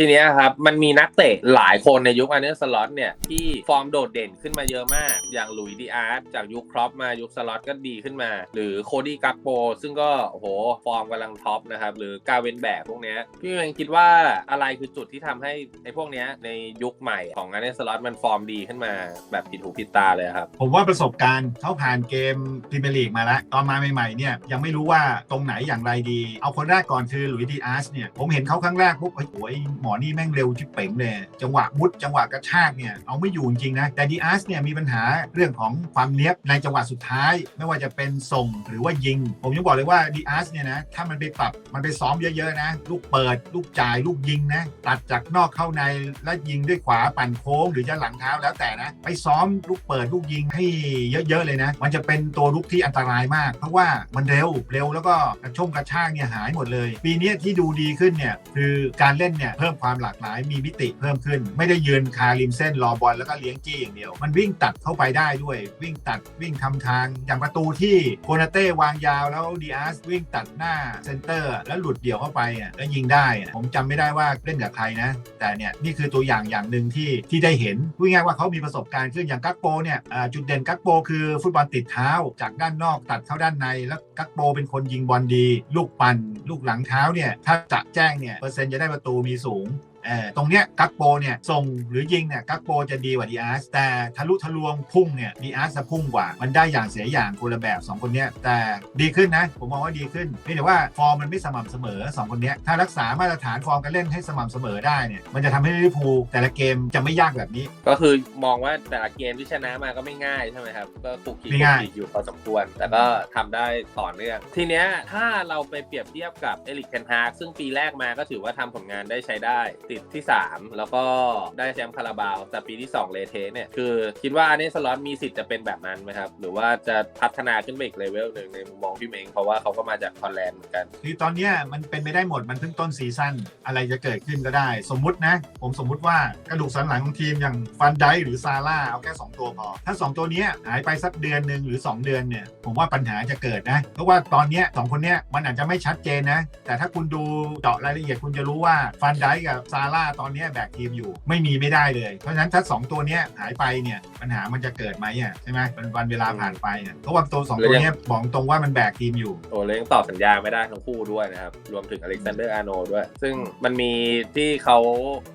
ทีเนี้ยครับมันมีนักเตะหลายคนในยุคอันเนอร์สล็อตเนี่ยที่ฟอร์มโดดเด่นขึ้นมาเยอะมาก อย่างหลุยส์ดีอาร์ตจากยุคครอปมายุคสล็อตก็ดีขึ้นมา หรือโคดี้กักโปซึ่งก็โอ้โหฟอร์มกำลังท็อปนะครับ หรือกาเวนแบกพวกเนี้ยพี่เองคิดว่าอะไรคือจุดที่ทำให้ไอ้พวกเนี้ยในยุคใหม่ของอันเนอร์สล็อตมันฟอร์มดีขึ้นมาแบบผิดหูผิดตาเลยครับ ผมว่าประสบการณ์เขาผ่านเกมพรีเมียร์ลีกมาแล้วตอนมาใหม่ๆเนี่ยยังไม่รู้ว่าตรงไหนอย่างไรดี เอาคนแรกก่อนคือหลุยส์ดีอาร์สเนี่ยผมเห็นเขาครั้งแรกปุ๊บโอ้ยหมอนี่แม่งเร็วชิบเป๋งเลย จังหวะมุดจังหวะกระชากเนี่ยเอาไม่อยู่จริงนะ แต่ดีอาร์สเนี่ยมีปัญหาเรื่องของความเนี้ยบในจังหวะสุดท้าย ไม่ว่าจะเป็นส่งหรือว่ายิง ผมยังบอกเลยว่าดีอาร์สเนี่ยนะถ้ามันไปปรับมันไปซ้อมเยอะๆนะ ลูกเปิด ลูกจ่ายลูกยิงนะตัดจากนอกเข้าในแล้วยิงด้วยขวาปั่นโค้งหรือจะหลังเท้าแล้วแต่นะ ไปซ้อมลูกเปิดลูกยิงให้เยอะๆเลยนะ มันจะเป็นตัวลุกที่อันตรายมาก เพราะว่ามันเร็วเร็วแล้วก็กระช่งกระชากเนี่ยหายหมดเลย ปีนี้ที่ดูดีขึ้นเนี่ยคือการเล่นเนี่ยเพิ่มความหลากหลาย มีมิติเพิ่มขึ้น ไม่ได้ยืนคาริมเส้นรอบอลแล้วก็เลี้ยงจี้อย่างเดียว มันวิ่งตัดเข้าไปได้ด้วย วิ่งตัดวิ่งทำทาง อย่างประตูที่โคนาเต้วางยาวแล้วดีอาร์สวิ่งตัดหน้าเซนเตอร์ แล้วหลุดเดี่ยวเข้าไปอะแล้วยิงได้อะผมจำไม่ได้ว่าเล่นกับใครนะ แต่เนี่ยนี่คือตัวอย่างอย่างหนึ่งที่ที่ได้เห็นพูดง่ายๆว่าเขามีประสบการณ์ขึ้นอย่างกักโปเนี่ยจุดเด่นกักโปคือฟุตบอลติดเท้าจากด้านนอกตัดเข้าด้านใน แล้วกักโปเป็นคนยิงบอลดี ลูกปั่นลูกหลังเท้าเนี่ยถ้าจะแจ้งเนี่ยเปอร์เซ็นต์จะได้ประตูมีสูง1 เอ่อตรงเนี้ยกักโปเนี่ยส่งหรือยิงเนี่ยกักโปจะดีกว่าดีอาร์สแต่ทะลุทะลวงพุ่งเนี่ยดีอาร์สจะพุ่งกว่า มันได้อย่างเสียอย่างคนละแบบ 2 คนเนี้ยแต่ดีขึ้นนะ ผมมองว่าดีขึ้นเพียงแต่ว่าฟอร์มมันไม่สม่ำเสมอ 2 คนเนี้ยถ้ารักษามาตรฐานฟอร์มการเล่นให้สม่ำเสมอได้เนี่ยมันจะทำให้ลิเวอร์พูลแต่ละเกมจะไม่ยากแบบนี้ ก็คือมองว่าแต่ละเกมที่ชนะมาก็ไม่ง่ายใช่ไหมครับก็คุกคีไม่ง่ายคุกคีอยู่พอสมควร แต่ก็ทำได้ต่อเนื่องทีเนี้ยถ้าเราไปเปรียบเทียบกับเอลิกเทนฮากซึ่งปีแรกมาก็ถือว่าทำผลงานได้ใช้ได้ติดที่ 3 แล้วก็ได้แชมป์คาราบาวแต่ปีที่ 2 เลเทสเนี่ยคือคิดว่าอันนี้สล็อตมีสิทธิ์จะเป็นแบบนั้นไหมครับ หรือว่าจะพัฒนาขึ้นไปอีกเลเวลหนึ่งในมุมมองพี่เม้งเพราะว่าเขาก็มาจากคอนแลนด์เหมือนกัน คือตอนเนี้ยมันเป็นไปได้หมดมันเพิ่งต้นซีซั่นอะไรจะเกิดขึ้นก็ได้ สมมุตินะ ผมสมมุติว่ากระดูกสันหลังของทีมอย่างฟันไดหรือซาร่าเอาแค่ 2 ตัวพอถ้า 2 ตัวนี้หายไปสักเดือนหนึ่งหรือ 2 เดือนเนี่ยผมว่าปัญหาจะเกิดนะเพราะว่าตอนนี้สองคนเนี้ยมันอาจจะไม่ชัดเจนนะแต่ถ้าคุณดูเจาะรายละเอียดคุณจะรู้ว่าฟันไดกับซร่าตอนเนี้ยแบกทีมอยู่ไม่มีไม่ได้เลย เพราะฉะนั้นถ้า 2 ตัวเนี้ยหายไปเนี่ยปัญหามันจะเกิดไหมอะใช่ไหมวันวันเวลาผ่านไปอะเพราะว่าตัวสองตัวเนี้ยบอกตรงว่ามันแบกทีมอยู่โอ้เลยยังตอบสัญญาไม่ได้ทั้งคู่ด้วยนะครับ รวมถึงอเล็กซานเดอร์อาร์โนด้วย ซึ่งมันมีที่เขา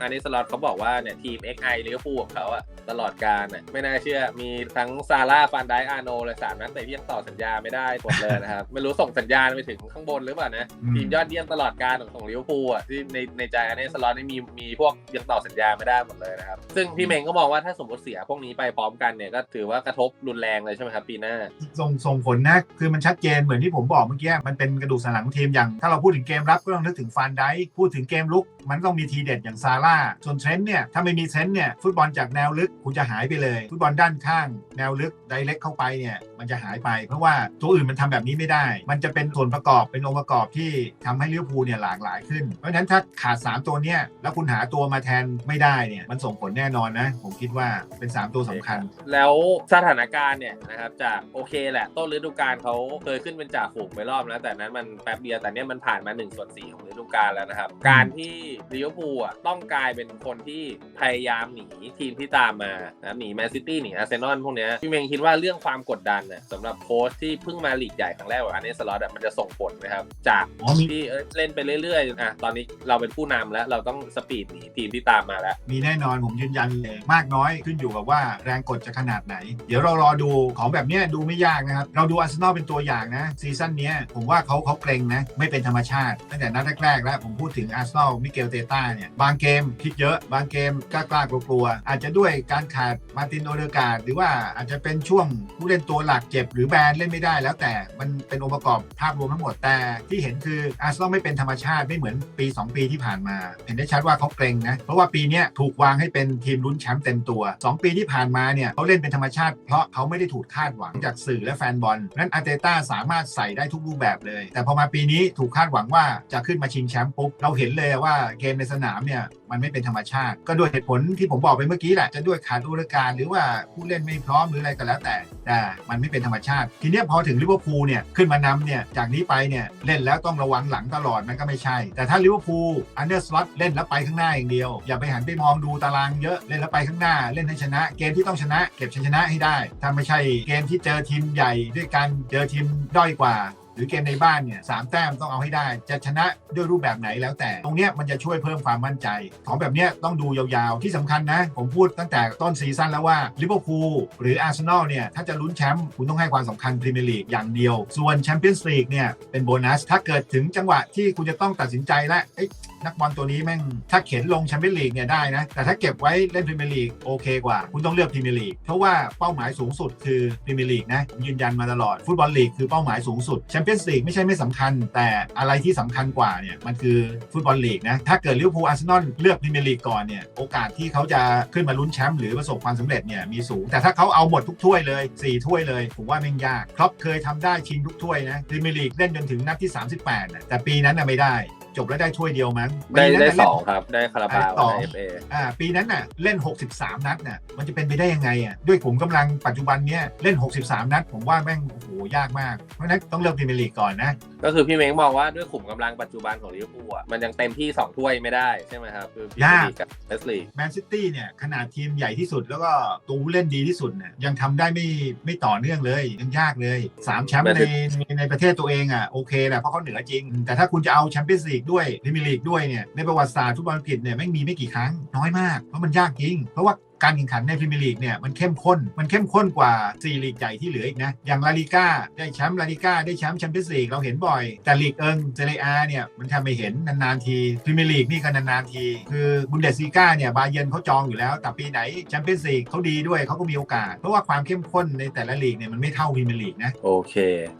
อันนี้สล็อตเขาบอกว่าเนี่ยทีม XI ลิเวอร์พูลของเขาอะตลอดการน่ะไม่น่าเชื่อมีทั้งซาร่าฟานไดอาร์โนเลยสามนักเตะที่ยังต่อสัญญาไม่ได้หมดเลยนะครับ ไม่รู้ส่งสัญญาณไปถึงข้างบนหรือเปล่านะอืมทีมยอดเยี่ยมตลอดการของของลิเวอร์พูลอะที่ในในใจอันนี้สล็อตนี่มีมีพวกยังต่อสัญญาไม่ได้หมดเลยนะครับ ซึ่งพี่เมงก็มองว่าถ้าสมมติเสียพวกนี้ไปพร้อมกันเนี่ยก็ถือว่ากระทบรุนแรงเลยใช่ไหมครับปีหน้าส่งส่งผลนะคือมันชัดเจนเหมือนที่ผมบอกเมื่อกี้มันเป็นกระดูกสันหลังของทีมอย่าง ถ้าเราพูดถึงเกมรับก็ต้องนึกถึงฟานไดค์พูดถึงเกมลุก มันต้องมีทีเด็ดอย่างซาร่าส่วนเทรนต์เนี่ยถ้าไม่มีเทรนต์เนี่ยฟุตบอลจากแนวลึกคุณจะหายไปเลย ฟุตบอลด้านข้าง แนวลึกไดเล็กเข้าไปเนี่ยมันจะหายไป เพราะว่าตัวอื่นมันทำแบบนี้ไม่ได้ มันจะเป็นส่วนประกอบเป็นองค์ประกอบที่ทำให้ลิเวอร์พูลเนี่ยหลากหลายขึ้น เพราะฉะนั้นถ้าขาด 3 ตัวเนี่ยแล้วคุณหาตัวมาแทนไม่ได้เนี่ยมันส่งผลแน่นอนนะ ผมคิดว่าเป็น 3 ตัวสำคัญ แล้วสถานการณ์เนี่ยนะครับจากโอเคแหละต้นฤดูกาลเขาเคยขึ้นเป็นจ่าฝูงไปรอบแล้ว แต่นั้นมันแป๊บเดียวแต่เนี้ยมันผ่านมา1นส่วนสของฤดูกาลแล้วนะครับการที่ลิเวอร์พูลอะต้องกลายเป็นคนที่พยายามหนีทีมที่ตามมานะหนีแมนซิตี้หนีอาร์เซนอลพวกเนี้ยพี่เมงคิดว่าเรื่องความกดดันน่ะสำหรับโค้ชที่เพิ่งมาลีกใหญ่ครั้งแรกแบบอันนี้สล็อตอะมันจะส่งผลไหมครับ จากอ๋อมีที่เอ้ยเล่นไปเรื่อยๆอะตอนนี้เราเป็นผู้นำแล้วเราต้องสปีดหนีทีมที่ตามมาแล้ว มีแน่นอนผมยืนยันเลยมากน้อยขึ้นอยู่กับว่าแรงกดจะขนาดไหน เดี๋ยวเรารอดูของแบบเนี้ยดูไม่ยากนะครับ เราดูอาร์เซนอลเป็นตัวอย่างนะซีซั่นเนี้ยผมว่าเขาเขาเกรงนะไม่เป็นธรรมชาติ ตั้งแต่นัดแรกๆแล้วผมพูดถึงอาร์เซนอลมิเกลเตต้าเนี่ยบางเกมคิดเยอะบางเกมกล้ากล้ากลัวๆอาจจะด้วยการขาดมาร์ตินโอเดกาดหรือว่าอาจจะเป็นช่วงผู้เล่นตัวหลักเจ็บ หรือแบนเล่นไม่ได้แล้วแต่มันเป็นองค์ประกอบภาพรวมทั้งหมดแต่ที่เห็นคืออาร์เซนอลไม่เป็นธรรมชาติไม่เหมือนปี 2 ปีที่ผ่านมา เห็นได้ชัดว่าเขาเกรงนะเพราะว่าปีนี้ถูกวางให้เป็นทีมลุ้นแชมป์เต็มตัว 2 ปีที่ผ่านมาเนี่ยเขาเล่นเป็นธรรมชาติเพราะเขาไม่ได้ถูกคาดหวังจากสื่อและแฟนบอลนั้นอาร์เตต้าสามารถใส่ได้ทุกรูปแบบเลย แต่พอมาปีนี้ถูกคาดหวังว่าจะขึ้นมาชิงแชมป์ปุ๊บเราเห็นเลยว่าเกมในสนามเนี่ยมันไม่เป็นธรรมชาติ ก็ด้วยเหตุผลที่ผมบอกไปเมื่อกี้แหละจะด้วยขาดอุรการหรือว่าผู้เล่นไม่พร้อมหรืออะไรก็แล้วแต่แต่มันไม่เป็นธรรมชาติ ทีนี้พอถึงลิเวอร์พูลเนี่ยขึ้นมานำเนี่ยจากนี้ไปเนี่ยเล่นแล้วต้องระวังหลังตลอดมันก็ไม่ใช่ แต่ถ้าลิเวอร์พูลอันเดอร์สล็อตเล่นแล้วไปข้างหน้าอย่างเดียว อย่าไปหันไปมองดูตารางเยอะเล่นแล้วไปข้างหน้าเล่นให้ชนะ เกมที่ต้องชนะ เก็บชัยชนะให้ได้ถ้าไม่ใช่เกมที่เจอทีมใหญ่ด้วยกันเจอทีมด้อยกว่า หรือเกมในบ้านเนี่ยสามแต้มต้องเอาให้ได้ จะชนะด้วยรูปแบบไหนแล้วแต่ ตรงเนี้ยมันจะช่วยเพิ่มความมั่นใจ ของแบบเนี้ยต้องดูยาวๆ ที่สำคัญนะ ผมพูดตั้งแต่ต้นซีซั่นแล้วว่าลิเวอร์พูลหรืออาร์เซนอลเนี่ยถ้าจะลุ้นแชมป์คุณต้องให้ความสำคัญพรีเมียร์ลีกอย่างเดียว ส่วนแชมเปี้ยนส์ลีกเนี่ยเป็นโบนัสถ้าเกิดถึงจังหวะที่คุณจะต้องตัดสินใจแล้วเอ๊ะ นักบอลตัวนี้แม่งถ้าเข็นลงแชมเปี้ยนลีกเนี่ยได้นะ แต่ถ้าเก็บไว้เล่นพรีเมียร์ลีกโอเคกว่า คุณต้องเลือกพรีเมียร์ลีกเพราะว่าเป้าหมายสูงสุดคือพรีเมียร์ลีกนะผมยืนยันมาตลอดฟุตบอลลีกคือเป้าหมายสูงสุดแชมเปี้ยนส์ลีกไม่ใช่ไม่สำคัญ แต่อะไรที่สำคัญกว่าเนี่ยมันคือฟุตบอลลีกนะถ้าเกิดลิเวอร์พูลอาร์เซนอลเลือกพรีเมียร์ลีกก่อนเนี่ยโอกาสที่เขาจะขึ้นมาลุ้นแชมป์หรือประสบความสำเร็จเนี่ยมีสูง แต่ถ้าเขาเอาหมดทุกถ้วยเลยสี่ถ้วยเลย ผมว่าแม่งยากครอปเคยทำได้ชิงทุกถ้วยนะพรีเมียร์ลีกเล่นจนถึงนัดที่ 38 แต่ปีนั้นน่ะไม่ได้ จบแล้วได้ถ้วยเดียวมั้งได้ปีนั้นได้น่ะสเล่นองครับ ได้คาราบาวต่อได้เอฟเออ่าปีนั้นน่ะเล่น 63 นัดน่ะมันจะเป็นไปได้ยังไงอะด้วยผมกำลังปัจจุบันเนี้ยเล่น 63 นัด ผมว่าแม่งโอ้โหยากมาก เพราะฉะนั้นต้องเลือกพรีเมียร์ลีกก่อนนะ ก็คือพี่เม้งมองว่าด้วยขุมกำลังปัจจุบันของลิเวอร์พูลอะมันยังเต็มที่ 2 ถ้วยไม่ได้ใช่ไหมครับ คือพรีเมียร์ลีกกับเอสลีกแมนซิตี้เนี่ยขนาดทีมใหญ่ที่สุดแล้วก็ตัวผู้เล่นดีที่สุดเนี่ยยังทำได้ไม่ไม่ต่อเนื่องเลยยังยากเลย3แชมป์ในในในประเทศตัวเองอะโอเคแหละเพราะเขาเหนือจริง แต่ถ้าคุณจะเอาแชมเปี้ยนส์ลีกด้วยพรีเมียร์ลีกด้วยเนี่ยในประวัติศาสตร์ฟุตบอลอังกฤษเนี่ยไม่งมีไม่กี่ครั้งน้อยมากเพราะมันยากจริงเพราะว่า การแข่งขันในพรีเมียร์ลีกเนี่ยมันเข้มข้น มันเข้มข้นกว่า4ลีกใหญ่ที่เหลืออีกนะ อย่างลาลิก้าได้แชมป์ลาลิก้าได้แชมป์แชมเปี้ยนส์ลีกเราเห็นบ่อย แต่ลีกเอิงเซเรียอาเนี่ยมันแทบไม่เห็นนานๆทีพรีเมียร์ลีกนี่ก็นานๆที คือบุนเดสซีกาเนี่ยบาเยนเขาจองอยู่แล้ว แต่ปีไหนแชมเปี้ยนส์ลีกเขาดีด้วยเขาก็มีโอกาส เพราะว่าความเข้มข้นในแต่ละลีกเนี่ยมันไม่เท่าพรีเมียร์ลีกนะโอเค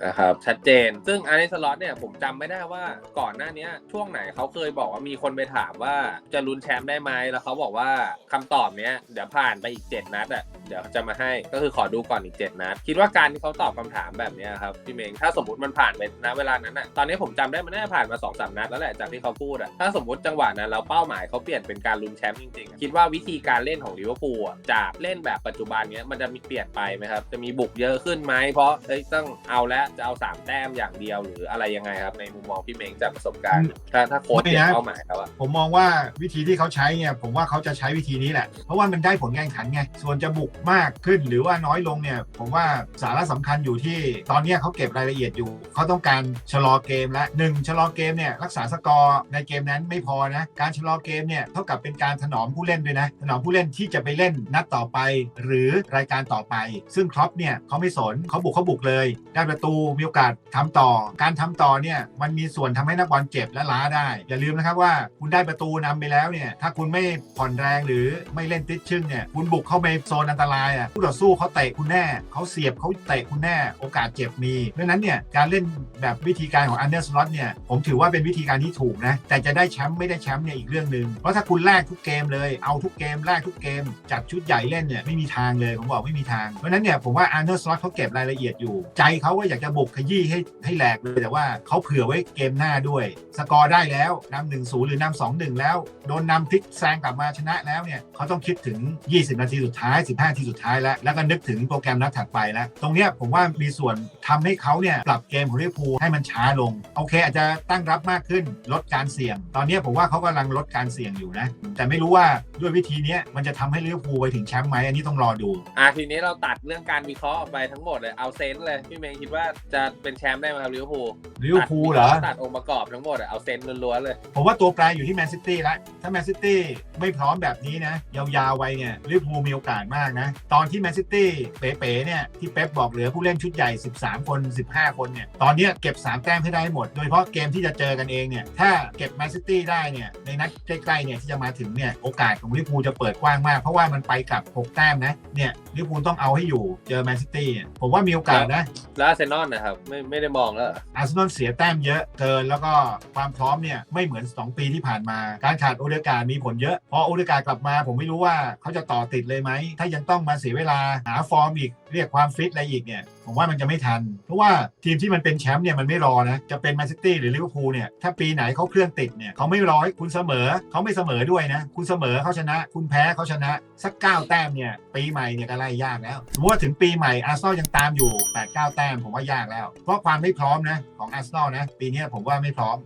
นะครับชัดเจน ซึ่งอันนี้สล็อตเนี่ยผมจำไม่ได้ว่าก่อนหน้านี้ช่วงไหนเขาเคยบอกว่ามีคนไปถามว่าจะลุ้นแชมป์ได้ไหมแล้วเขาบอกว่าคำตอบเนี้ยเดี๋ยวผ่านไปอีกเจ็ดนัดอะเดี๋ยวจะมาให้ก็คือขอดูก่อนอีก 7นัดคิดว่าการที่เขาตอบคำถามแบบเนี้ยครับพี่เมงถ้าสมมติมันผ่านไปณเวลานั้นอะตอนนี้ผมจำได้มันน่าจะผ่านมา2อสนัดแล้วแหละจากที่เขาพูดอะถ้าสมมติจังหวะนั้นแล้วเป้าหมายเขาเปลี่ยนเป็นการลุ้นแชมป์จริงๆอะคิดว่าวิธีการเล่นของลิเวอร์พูลอะจากเล่นแบบปัจจุบันเนี้ยมันจะมีเปลี่ยนไปไหมครับจะมีบุกเยอะขึ้นไหมเพราะเอ้ยต้องเอาแล้วจะเอาสามแต้มอย่างเดียวหรืออะไรยังไงครับในมุมมองพี่เมงจากประสบการณ์ ถ้าถ้าโค้ชเปลี่ยนเป้าหมายครับอะผมมองว่าวิธีที่เขาใช้เนี่ยผมว่าเขาจะใช้วิธีนี้แหละเพราะว่ามันได้ผลการแข่งขันไงส่วนจะบุกมากขึ้นหรือว่าน้อยลงเนี่ยผมว่าสาระสำคัญอยู่ที่ตอนนี้เขาเก็บรายละเอียดอยู่ เขาต้องการชะลอเกมและหนึ่งชะลอเกมเนี่ยรักษาสกอร์ในเกมนั้นไม่พอนะการชะลอเกมเนี่ยเท่ากับเป็นการถนอมผู้เล่นด้วยนะถนอมผู้เล่นที่จะไปเล่นนัดต่อไป หรือรายการต่อไป ซึ่งครอปเนี่ยเขาไม่สนเขาบุกเขาบุกเลยได้ประตูมีโอกาสทำต่อ การทำต่อเนี่ยมันมีส่วนทำให้นักบอลเจ็บและล้าได้ อย่าลืมนะครับว่าคุณได้ประตูนำไปแล้วเนี่ยถ้าคุณไม่ผ่อนแรงหรือไม่เล่นติดชึ่งเนี่ยคุณบุกเข้าไปโซนอันตรายอะผู้ต่อสู้เขาเตะคุณแน่เขาเสียบเขาเตะคุณแน่โอกาสเจ็บมีเพราะฉะนั้นเนี่ยการเล่นแบบวิธีการของอันเดอร์สล็อตเนี่ยผมถือว่าเป็นวิธีการที่ถูกนะแต่จะได้แชมป์ไม่ได้แชมป์เนี่ยอีกเรื่องหนึ่งเพราะถ้าคุณแลกทุกเกมเลยเอาทุกเกมแลกทุกเกมจัดชุดใหญ่เล่นเนี่ยไม่มีทางเลยผมบอกไม่มีทางเพราะนั้นเนี่ยผมว่าอันเดอร์สล็อตเขาเก็บรายละเอียดอยู่ ใจเขาว่าอยากจะบุกขยี้ให้ให้แหลกเลยแต่ว่าเขาเผื่อไว้เกมหน้าด้วยสกอร์ได้แล้วนำหนึ่งศูนย์หรือนำสองหนึ่งแล้ว โดนนำพลิกแซงกลับมาชนะแล้วเนี่ยเขาต้องคิดถึง 20 นาทีสุดท้าย 15นาทีสุดท้ายแล้ว แล้วก็นึกถึงโปรแกรมนัดถัดไปแล้ว ตรงเนี้ยผมว่ามีส่วนทำให้เขาเนี่ยปรับเกมของลิเวอร์พูลให้มันช้าลง โอเค อาจจะตั้งรับมากขึ้นลดการเสี่ยง ตอนนี้ผมว่าเขากำลังลดการเสี่ยงอยู่นะ แต่ไม่รู้ว่า ด้วยวิธีเนี้ยมันจะทำให้ลิเวอร์พูลไปถึงแชมป์ไหมอันนี้ต้องรอดู อะทีนี้เราตัดเรื่องการวิเคราะห์ออกไปทั้งหมดเลยเอาเซนส์เลยพี่เมงคิดว่าจะเป็นแชมป์ได้ไหมครับลิเวอร์พูลลิเวอร์พูลเหรอ ตัดองค์ประกอบทั้งหมดอะเอาเซนส์ล้วนๆเลย ผมว่าตัวแปรอยู่ที่แมนซิตี้แล้วถ้าแมนซิตี้ไม่พร้อมแบบนี้นะ ยาวๆไว้เนี่ยลิเวอร์พูลมีโอกาสมากนะ ตอนที่แมนซิตี้เป๋ๆเนี่ยที่เป๊ปบอกเหลือผู้เล่นชุดใหญ่ 13 คน 15 คนเนี่ยตอนเนี้ยเก็บ 3 แต้มให้ได้หมด โดยเฉพาะเกมที่จะเจอกันเองเนี่ยถ้าเก็บแมนซิตี้ได้เนี่ยในนัดใกล้ๆเนี่ยที่จะมาถึงเนี่ยโอกาสของลิเวอร์พูลจะเปิดกว้างมาก เพราะว่ามันไปกลับ 6 แต้มนะ เนี่ยลิเวอร์พูลต้องเอาให้อยู่เจอแมนซิตี้เนี่ยผมว่ามีโอกาสนะ แล้วอาร์เซนอลนะครับ ไม่ไม่ได้มองแล้วเหรออาร์เซนอลเสียแต้มเยอะเกิน แล้วก็ความพร้อมเนี่ยไม่เหมือน 2 ปีที่ผ่านมา การขาดโอเดการ์มีผลเยอะพอโอเดการ์กลับมา ผมไม่รู้ว่าเขาจะต่อติดเลยไหมถ้ายังต้องมาเสียเวลาหาฟอร์มอีก เรียกความฟิตอะไรอีกเนี่ยผมว่ามันจะไม่ทัน เพราะว่าทีมที่มันเป็นแชมป์เนี่ยมันไม่รอนะ จะเป็นแมนซิตี้หรือลิเวอร์พูลเนี่ยถ้าปีไหนเขาเครื่องติดเนี่ยเขาไม่รอให้คุณเสมอเขาไม่เสมอด้วยนะ คุณเสมอเขาชนะ คุณแพ้เขาชนะ สักเก้าแต้มเนี่ยปีใหม่เนี่ยก็ไล่ยากแล้วสมมติว่าถึงปีใหม่อาร์เซนอลยังตามอยู่ 8 9 แต้มผมว่ายากแล้ว เพราะความไม่พร้อมนะของอาร์เซนอลนะปีนี้ผมว่าไม่พร้อม